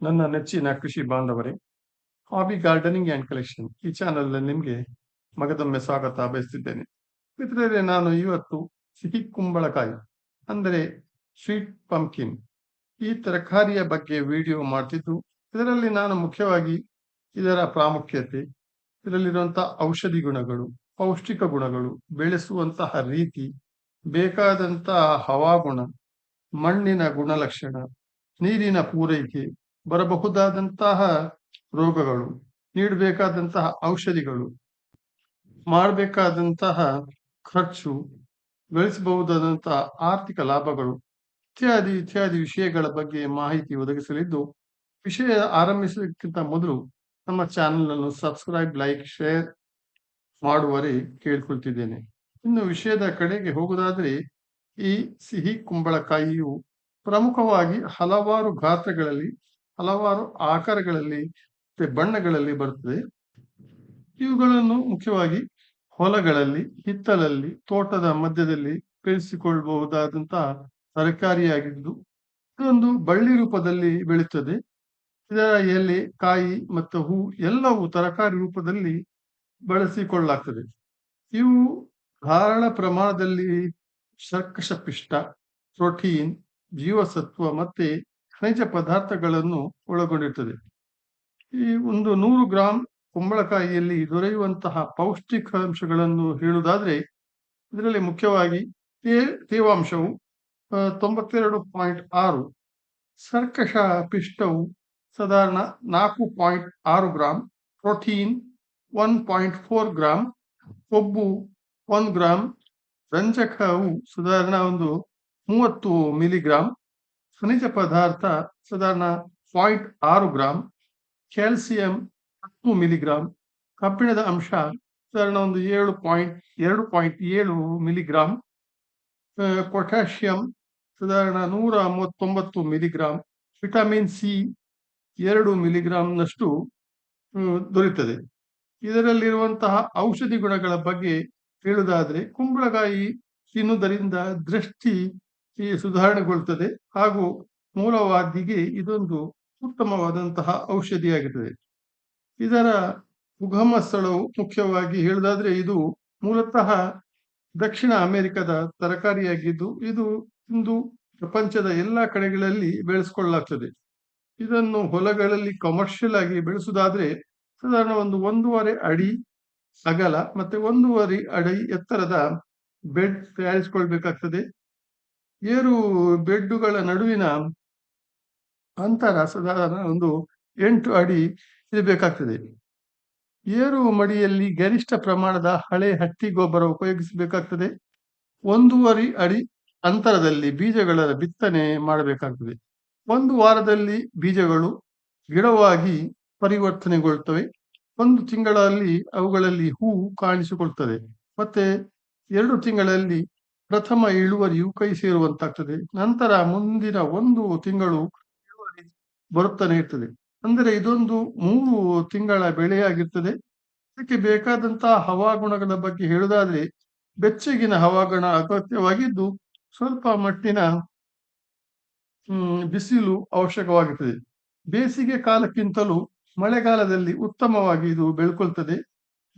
ನನ್ನ ನೆಚ್ಚಿನ ಕೃಷಿ ಬಾಂಧವರೇ, ಹಾಬಿ ಗಾರ್ಡನಿಂಗ್ ಆ್ಯಂಡ್ ಕಲೆಕ್ಷನ್ ಈ ಚಾನಲ್ನಲ್ಲಿ ನಿಮಗೆ ಮಗದೊಮ್ಮೆ ಸ್ವಾಗತ ಬಯಸ್ತಿದ್ದೇನೆ. ಮಿತ್ರರೇ, ನಾನು ಇವತ್ತು ಸಿಹಿ ಕುಂಬಳಕಾಯಿ, ಅಂದರೆ ಸ್ವೀಟ್ ಪಂಪ್ಕಿನ್, ಈ ತರಕಾರಿಯ ಬಗ್ಗೆ ವಿಡಿಯೋ ಮಾಡ್ತಿದ್ದು, ಇದರಲ್ಲಿ ನಾನು ಮುಖ್ಯವಾಗಿ ಇದರ ಪ್ರಾಮುಖ್ಯತೆ, ಇದರಲ್ಲಿರುವಂಥ ಔಷಧಿ ಗುಣಗಳು, ಪೌಷ್ಟಿಕ ಗುಣಗಳು, ಬೆಳೆಸುವಂತಹ ರೀತಿ ಬೇಕಾದಂತಹ ಹವಾಗುಣ, ಮಣ್ಣಿನ ಗುಣಲಕ್ಷಣ, ನೀರಿನ ಪೂರೈಕೆ ಬರಬಹುದಾದಂತಹ ರೋಗಗಳು, ನೀಡಬೇಕಾದಂತಹ ಔಷಧಿಗಳು, ಮಾಡಬೇಕಾದಂತಹ ಖರ್ಚು, ಗಳಿಸಬಹುದಾದಂತಹ ಆರ್ಥಿಕ ಲಾಭಗಳು ಇತ್ಯಾದಿ ಇತ್ಯಾದಿ ವಿಷಯಗಳ ಬಗ್ಗೆ ಮಾಹಿತಿ ಒದಗಿಸಲಿದ್ದು, ವಿಷಯ ಆರಂಭಿಸೋದಕ್ಕಿಂತ ಮೊದಲು ನಮ್ಮ ಚಾನೆಲ್ ಅನ್ನು ಸಬ್ಸ್ಕ್ರೈಬ್, ಲೈಕ್, ಶೇರ್ ಮಾಡುವರೆ ಕೇಳ್ಕೊಳ್ತಿದ್ದೇನೆ. ಇನ್ನು ವಿಷಯದ ಕಡೆಗೆ ಹೋಗುವುದಾದರೆ ಈ ಸಿಹಿ ಕುಂಬಳಕಾಯಿಯು ಪ್ರಮುಖವಾಗಿ ಹಲವಾರು ಗಾತ್ರಗಳಲ್ಲಿ ಹಲವಾರು ಆಕಾರಗಳಲ್ಲಿ, ಮತ್ತೆ ಬಣ್ಣಗಳಲ್ಲಿ ಬರುತ್ತದೆ. ಇವುಗಳನ್ನು ಮುಖ್ಯವಾಗಿ ಹೊಲಗಳಲ್ಲಿ, ಹಿತ್ತಲಲ್ಲಿ, ತೋಟದ ಮಧ್ಯದಲ್ಲಿ ಬೆಳೆಸಿಕೊಳ್ಳಬಹುದಾದಂತಹ ತರಕಾರಿಯಾಗಿದ್ದು, ಇದೊಂದು ಬಳ್ಳಿ ರೂಪದಲ್ಲಿ ಬೆಳೆಯುತ್ತದೆ ಇದರ ಎಲೆ, ಕಾಯಿ ಮತ್ತು ಹೂ ಎಲ್ಲವೂ ತರಕಾರಿ ರೂಪದಲ್ಲಿ ಬಳಸಿಕೊಳ್ಳಲಾಗ್ತದೆ. ಇವು ಧಾರಾಳ ಪ್ರಮಾಣದಲ್ಲಿ ಶರ್ಕಶ ಪಿಷ್ಟ ಪ್ರೋಟೀನ್, ಜೀವಸತ್ವ ಮತ್ತೆ ಖನಿಜ ಪದಾರ್ಥಗಳನ್ನು ಒಳಗೊಂಡಿರ್ತದೆ. ಈ ಒಂದು ನೂರು ಗ್ರಾಂ ಕುಂಬಳಕಾಯಿಯಲ್ಲಿ ದೊರೆಯುವಂತಹ ಪೌಷ್ಟಿಕಾಂಶಗಳನ್ನು ಹೇಳುವುದಾದ್ರೆ, ಇದರಲ್ಲಿ ಮುಖ್ಯವಾಗಿ ತೇ, ತೇವಾಂಶವು ತೊಂಬತ್ತೆರಡು ಪಾಯಿಂಟ್ ಆರು ಸರ್ಕಷ ಪಿಷ್ಟವು ಸಾಧಾರಣ ನಾಲ್ಕು ಪಾಯಿಂಟ್ ಆರು gram, protein one point four gram, ಕೊಬ್ಬು ಒಂದು ಗ್ರಾಂ, ರಂಜಕವು ಸಾಧಾರಣ ಒಂದು ಮೂವತ್ತು ಮಿಲಿಗ್ರಾಂ ಖನಿಜ ಪದಾರ್ಥ ಸಾಧಾರಣ ಪಾಯಿಂಟ್ ಆರು ಗ್ರಾಂ, ಕ್ಯಾಲ್ಸಿಯಂ ಹತ್ತು ಮಿಲಿಗ್ರಾಂ, ಕಬ್ಬಿಣದ ಅಂಶ ಸಾಧಾರಣ ಒಂದು ಏಳು ಪಾಯಿಂಟ್, ಎರಡು ಪಾಯಿಂಟ್ ಏಳು ಮಿಲಿಗ್ರಾಂ ಪೊಟ್ಯಾಷಿಯಂ ಸಾಧಾರಣ ನೂರ ಮೂವತ್ತೊಂಬತ್ತು ಮಿಲಿಗ್ರಾಂ, ವಿಟಮಿನ್ ಸಿ ಎರಡು ಮಿಲಿಗ್ರಾಂನಷ್ಟು ದೊರೆಯುತ್ತದೆ. ಇದರಲ್ಲಿರುವಂತಹ ಔಷಧಿ ಗುಣಗಳ ಬಗ್ಗೆ ಹೇಳುವುದಾದರೆ ಕುಂಬಳಕಾಯಿ ತಿನ್ನುವುದರಿಂದ ದೃಷ್ಟಿ ಸುಧಾರಣೆಗೊಳ್ಳುತ್ತದೆ ಹಾಗೂ ಮೂಲವಾದಿಗೆ ಇದೊಂದು ಉತ್ತಮವಾದಂತಹ ಔಷಧಿಯಾಗಿರ್ತದೆ. ಇದರ ಉಗಮ ಸ್ಥಳವು ಮುಖ್ಯವಾಗಿ ಹೇಳುವುದಾದ್ರೆ ಇದು ಮೂಲತಃ ದಕ್ಷಿಣ ಅಮೆರಿಕದ ತರಕಾರಿಯಾಗಿದ್ದು, ಇದು ಇಂದು ಪ್ರಪಂಚದ ಎಲ್ಲ ಕಡೆಗಳಲ್ಲಿ ಬೆಳೆಸಿಕೊಳ್ಳಲಾಗ್ತದೆ. ಇದನ್ನು ಹೊಲಗಳಲ್ಲಿ ಕಮರ್ಷಿಯಲ್ ಆಗಿ ಬೆಳೆಸುವುದಾದ್ರೆ ಸಾಧಾರಣ ಒಂದು ಒಂದೂವರೆ ಅಡಿ ಅಗಲ ಮತ್ತೆ ಒಂದೂವರೆ ಅಡಿ ಎತ್ತರದ ಬೆಡ್ ತಯಾರಿಸಿಕೊಳ್ಬೇಕಾಗ್ತದೆ. ಏರು ಬೆಡ್ಡುಗಳ ನಡುವಿನ ಅಂತರ ಸಾಧಾರಣ ಒಂದು ಎಂಟು ಅಡಿ ಇರಬೇಕಾಗ್ತದೆ ಏರು ಮಡಿಯಲ್ಲಿ ಗರಿಷ್ಠ ಪ್ರಮಾಣದ ಹಳೆ ಹಟ್ಟಿ ಗೊಬ್ಬರ ಉಪಯೋಗಿಸಬೇಕಾಗ್ತದೆ. ಒಂದೂವರೆ ಅಡಿ ಅಂತರದಲ್ಲಿ ಬೀಜಗಳ ಬಿತ್ತನೆ ಮಾಡಬೇಕಾಗ್ತದೆ. ಒಂದು ವಾರದಲ್ಲಿ ಬೀಜಗಳು ಗಿಡವಾಗಿ ಪರಿವರ್ತನೆಗೊಳ್ತವೆ ಒಂದು ತಿಂಗಳಲ್ಲಿ ಅವುಗಳಲ್ಲಿ ಹೂ ಕಾಣಿಸಿಕೊಳ್ತದೆ ಮತ್ತೆ ಎರಡು ತಿಂಗಳಲ್ಲಿ ಪ್ರಥಮ ಇಳುವರಿಯು ಕೈ ಸೇರುವಂತಾಗ್ತದೆ. ನಂತರ ಮುಂದಿನ ಒಂದು ತಿಂಗಳು ಇಳುವರಿ ಬರುತ್ತಾನೆ ಇರ್ತದೆ. ಅಂದರೆ ಇದೊಂದು ಮೂರು ತಿಂಗಳ ಬೆಳೆಯಾಗಿರ್ತದೆ. ಇದಕ್ಕೆ ಬೇಕಾದಂತಹ ಹವಾಗುಣಗಳ ಬಗ್ಗೆ ಹೇಳುವುದಾದ್ರೆ, ಬೆಚ್ಚಗಿನ ಹವಾಗುಣ ಅಗತ್ಯವಾಗಿದ್ದು, ಸ್ವಲ್ಪ ಮಟ್ಟಿನ ಬಿಸಿಲು ಅವಶ್ಯಕವಾಗಿರ್ತದೆ. ಬೇಸಿಗೆ ಕಾಲಕ್ಕಿಂತಲೂ ಮಳೆಗಾಲದಲ್ಲಿ ಉತ್ತಮವಾಗಿ ಇದು ಬೆಳ್ಕೊಳ್ತದೆ.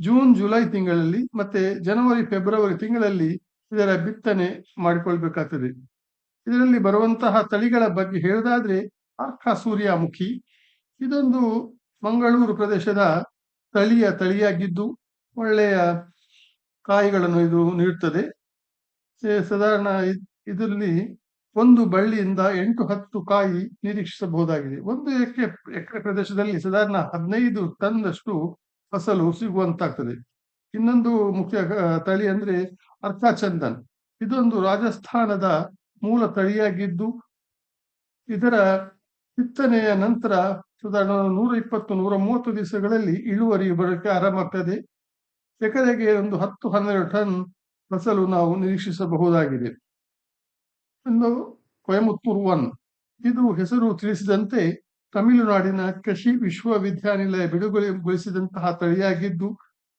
ಜೂನ್, ಜುಲೈ ತಿಂಗಳಲ್ಲಿ ಮತ್ತೆ ಜನವರಿ, ಫೆಬ್ರವರಿ ತಿಂಗಳಲ್ಲಿ ಇದರ ಬಿತ್ತನೆ ಮಾಡಿಕೊಳ್ಬೇಕಾಗ್ತದೆ. ಇದರಲ್ಲಿ ಬರುವಂತಹ ತಳಿಗಳ ಬಗ್ಗೆ ಹೇಳೋದಾದ್ರೆ ಅರ್ಕ ಸೂರ್ಯಮುಖಿ. ಇದೊಂದು ಮಂಗಳೂರು ಪ್ರದೇಶದ ತಳಿಯ ತಳಿಯಾಗಿದ್ದು ಒಳ್ಳೆಯ ಕಾಯಿಗಳನ್ನು ಇದು ನೀಡುತ್ತದೆ ಸಾಧಾರಣ ಇದರಲ್ಲಿ ಒಂದು ಬಳ್ಳಿಯಿಂದ ಎಂಟು ಹತ್ತು ಕಾಯಿ ನಿರೀಕ್ಷಿಸಬಹುದಾಗಿದೆ. ಒಂದು ಎಕರೆ ಎಕರೆ ಪ್ರದೇಶದಲ್ಲಿ ಸಾಧಾರಣ ಹದಿನೈದು ಟನ್ನಷ್ಟು ಫಸಲು ಸಿಗುವಂತಾಗ್ತದೆ. ಇನ್ನೊಂದು ಮುಖ್ಯ ತಳಿ ಅಂದ್ರೆ ಅರ್ಕಾಚಂದನ್ ಇದೊಂದು ರಾಜಸ್ಥಾನದ ಮೂಲ ತಳಿಯಾಗಿದ್ದು, ಇದರ ಬಿತ್ತನೆಯ ನಂತರ ಸಾಧಾರಣ ನೂರ ಇಪ್ಪತ್ತು, ನೂರ ಮೂವತ್ತು ದಿವಸಗಳಲ್ಲಿ ಇಳುವರಿ ಬರೋಕ್ಕೆ ಆರಂಭ ಎಕರೆಗೆ ಒಂದು ಹತ್ತು, ಹನ್ನೆರಡು ಟನ್ ಫಸಲು ನಾವು ನಿರೀಕ್ಷಿಸಬಹುದಾಗಿದೆ. ಒಂದು ಕೊಯಮುತ್ತೂರ್ ಒನ್. ಇದು ಹೆಸರು ತಿಳಿಸಿದಂತೆ ತಮಿಳುನಾಡಿನ ಕೃಷಿ ವಿಶ್ವವಿದ್ಯಾನಿಲಯ ಬಿಡುಗಡೆಗೊಳಿಸಿದಂತಹ ತಳಿಯಾಗಿದ್ದು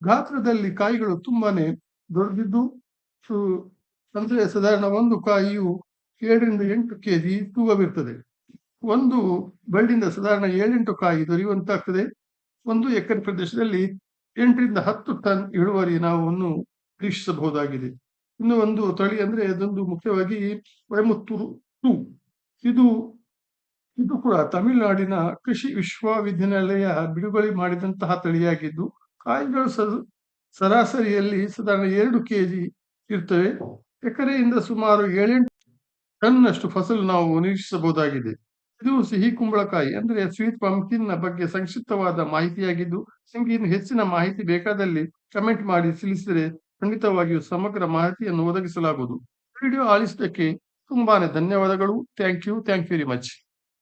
ಗಾತ್ರದಲ್ಲಿ ಕಾಯಿಗಳು ತುಂಬಾನೇ ದೊಡ್ಡದಿದ್ದು ಅಂದ್ರೆ ಸಾಧಾರಣ ಒಂದು ಕಾಯಿಯು ಏಳರಿಂದ ಎಂಟು ಕೆಜಿ ತೂಗವಿರ್ತದೆ. ಒಂದು ಬಳ್ಳಿಯಿಂದ ಸಾಧಾರಣ ಏಳೆಂಟು ಕಾಯಿ ದೊರೆಯುವಂತಾಗ್ತದೆ. ಒಂದು ಎಕರೆ ಪ್ರದೇಶದಲ್ಲಿ ಎಂಟರಿಂದ ಹತ್ತು ಟನ್ ಇಳುವರಿ ನಾವು ನಿರೀಕ್ಷಿಸಬಹುದಾಗಿದೆ ಇನ್ನು ಒಂದು ತಳಿ ಅಂದ್ರೆ ಅದೊಂದು ಮುಖ್ಯವಾಗಿ ಕೊಯಮತ್ತೂರು ಟೂ. ಇದು ಇದು ಕೂಡ ತಮಿಳುನಾಡಿನ ಕೃಷಿ ವಿಶ್ವವಿದ್ಯಾನಿಲಯ ಬಿಡುಗಡೆ ಮಾಡಿದಂತಹ ತಳಿಯಾಗಿದ್ದು ಕಾಯಿಗಳು ಸರಾಸರಿಯಲ್ಲಿ ಸಾಧಾರಣ ಎರಡು ಕೆಜಿ ಇರ್ತವೆ. ಎಕರೆಯಿಂದ ಸುಮಾರು ಏಳೆಂಟು ಟನ್ನಷ್ಟು ಫಸಲು ನಾವು ನಿರೀಕ್ಷಿಸಬಹುದಾಗಿದೆ. ಇದು ಸಿಹಿ ಕುಂಬಳಕಾಯಿ, ಅಂದ್ರೆ ಸ್ವೀಟ್ ಪಂಪ್ಕಿನ್ನ ಬಗ್ಗೆ ಸಂಕ್ಷಿಪ್ತವಾದ ಮಾಹಿತಿಯಾಗಿದ್ದು, ನಿಮಗೆ ಇನ್ನು ಹೆಚ್ಚಿನ ಮಾಹಿತಿ ಬೇಕಾದಲ್ಲಿ ಕಮೆಂಟ್ ಮಾಡಿ ತಿಳಿಸಿದರೆ ಖಂಡಿತವಾಗಿಯೂ ಸಮಗ್ರ ಮಾಹಿತಿಯನ್ನು ಒದಗಿಸಲಾಗುವುದು. ವಿಡಿಯೋ ಆಲಿಸಿದ್ದಕ್ಕೆ ತುಂಬಾನೇ ಧನ್ಯವಾದಗಳು. Thank you. Thank you very much.